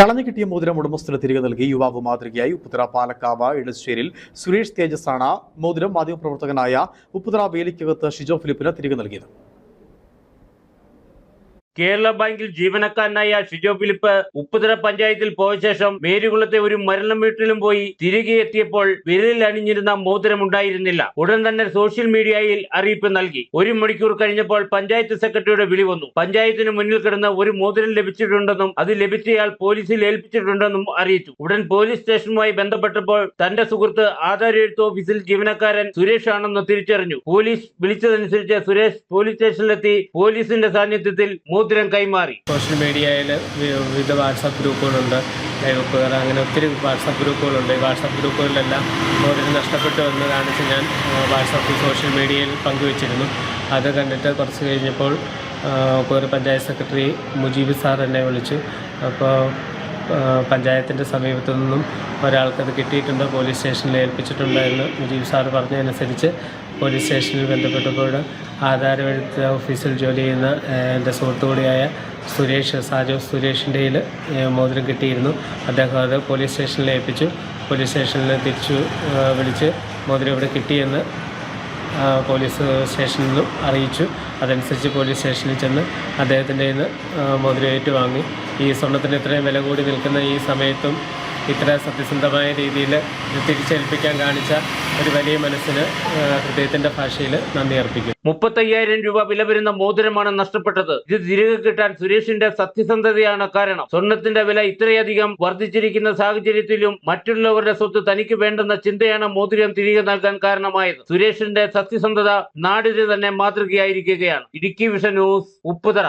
കളഞ്ഞു കിട്ടിയ മോതിരം ഉടമസ്ഥന് തിരികെ നൽകി. യുവാവ് മാതൃകയായി ഉപ്പുതറ പാലക്കാവ് ഇടശ്ശേരിൽ സുരേഷ് തേജസാണ് മോതിരം മാധ്യമപ്രവർത്തകനായ ഉപ്പുതറ വേലിക്കകത്ത് ഷിജോ ഫിലിപ്പിന് തിരികെ നൽകിയത്. കേരള ബാങ്കിൽ ജീവനക്കാരനായ ഷിജോ ഫിലിപ്പ് ഉപ്പുതറ പഞ്ചായത്തിൽ പോയ ശേഷം മേരുകുളത്തെ ഒരു മരണം വീട്ടിലും പോയി തിരികെ എത്തിയപ്പോൾ വിരലിൽ അണിഞ്ഞിരുന്ന മോതിരം ഉണ്ടായിരുന്നില്ല. ഉടൻ തന്നെ സോഷ്യൽ മീഡിയയിൽ അറിയിപ്പ് നൽകി. ഒരു മണിക്കൂർ കഴിഞ്ഞപ്പോൾ പഞ്ചായത്ത് സെക്രട്ടറിയുടെ വിളി വന്നു. പഞ്ചായത്തിന് മുന്നിൽ കിടന്ന് ഒരു മോതിരം ലഭിച്ചിട്ടുണ്ടെന്നും അത് ലഭിച്ചയാൾ പോലീസിൽ ഏൽപ്പിച്ചിട്ടുണ്ടെന്നും അറിയിച്ചു. ഉടൻ പോലീസ് സ്റ്റേഷനുമായി ബന്ധപ്പെട്ടപ്പോൾ തന്റെ സുഹൃത്ത് ആധാർ എഴുത്ത് ഓഫീസിൽ ജീവനക്കാരൻ സുരേഷ് ആണെന്ന് തിരിച്ചറിഞ്ഞു. പോലീസ് വിളിച്ചതനുസരിച്ച് സുരേഷ് പോലീസ് സ്റ്റേഷനിലെത്തി പോലീസിന്റെ സാന്നിധ്യത്തിൽ മോതിരം കൈമാറി. സോഷ്യൽ മീഡിയയിൽ വിവിധ വാട്സാപ്പ് ഗ്രൂപ്പുകളുണ്ട്. ലൈവപ്പുകാർ അങ്ങനെ ഒത്തിരി വാട്സാപ്പ് ഗ്രൂപ്പുകളുണ്ട്. ഈ വാട്സാപ്പ് ഗ്രൂപ്പുകളിലെല്ലാം മോതിരം നഷ്ടപ്പെട്ടു എന്ന് കാണിച്ച് ഞാൻ വാട്സാപ്പിൽ സോഷ്യൽ മീഡിയയിൽ പങ്കുവച്ചിരുന്നു. അത് കണ്ടിട്ട് കുറച്ച് കഴിഞ്ഞപ്പോൾ ഒരു പഞ്ചായത്ത് സെക്രട്ടറി മുജീബ് സാർ എന്നെ വിളിച്ചു. അപ്പോൾ പഞ്ചായത്തിന്റെ സമീപത്തു നിന്നും ഒരാൾക്കത് കിട്ടിയിട്ടുണ്ട്. പോലീസ് സ്റ്റേഷനിൽ ഏൽപ്പിച്ചിട്ടുണ്ട് എന്ന് മുജീബ് സാർ പറഞ്ഞതനുസരിച്ച് പോലീസ് സ്റ്റേഷനിൽ ബന്ധപ്പെട്ടപ്പോൾ ആധാരമെഴുത്ത് ഓഫീസിൽ ജോലി ചെയ്യുന്ന എന്റെ സുഹൃത്തു കൂടിയായ സുരേഷ് സാജോ സുരേഷിന്റെ കയ്യിൽ മോതിരം കിട്ടിയിരുന്നു. അദ്ദേഹം അത് പോലീസ് സ്റ്റേഷനിൽ ഏൽപ്പിച്ചു. പോലീസ് സ്റ്റേഷനിൽ തിരിച്ചു വിളിച്ച് മോതിരം ഇവിടെ കിട്ടിയെന്ന് പോലീസ് സ്റ്റേഷനിൽ നിന്നും അറിയിച്ചു. അതനുസരിച്ച് പോലീസ് സ്റ്റേഷനിൽ ചെന്ന് അദ്ദേഹത്തിന്റെ നിന്ന് മോതിരം ഏറ്റുവാങ്ങി. ഈ സ്വർണത്തിന് ഇത്രയും വില കൂടി നിൽക്കുന്ന ഈ സമയത്തും ഇത്ര സത്യസന്ധമായ രീതിയിൽ തിരിച്ചേൽപ്പിക്കാൻ കാണിച്ച ഒരു വലിയ മനസ്സിന് ഹൃദയത്തിന്റെ ഭാഷയിൽ നന്ദി അർപ്പിക്കുന്നു. മുപ്പത്തയ്യായിരം രൂപ വില വരുന്ന മോതിരമാണ് നഷ്ടപ്പെട്ടത്. ഇത് തിരികെ കിട്ടാൻ സുരേഷിന്റെ സത്യസന്ധതയാണ് കാരണം. സ്വർണത്തിന്റെ വില ഇത്രയധികം വർദ്ധിച്ചിരിക്കുന്ന സാഹചര്യത്തിലും മറ്റുള്ളവരുടെ സ്വത്ത് തനിക്ക് വേണ്ടെന്ന ചിന്തയാണ് മോതിരം തിരികെ നൽകാൻ കാരണമായത്. സുരേഷിന്റെ സത്യസന്ധത നാടിന് തന്നെ മാതൃകയായിരിക്കുകയാണ്. Idukki vision news Upputhara.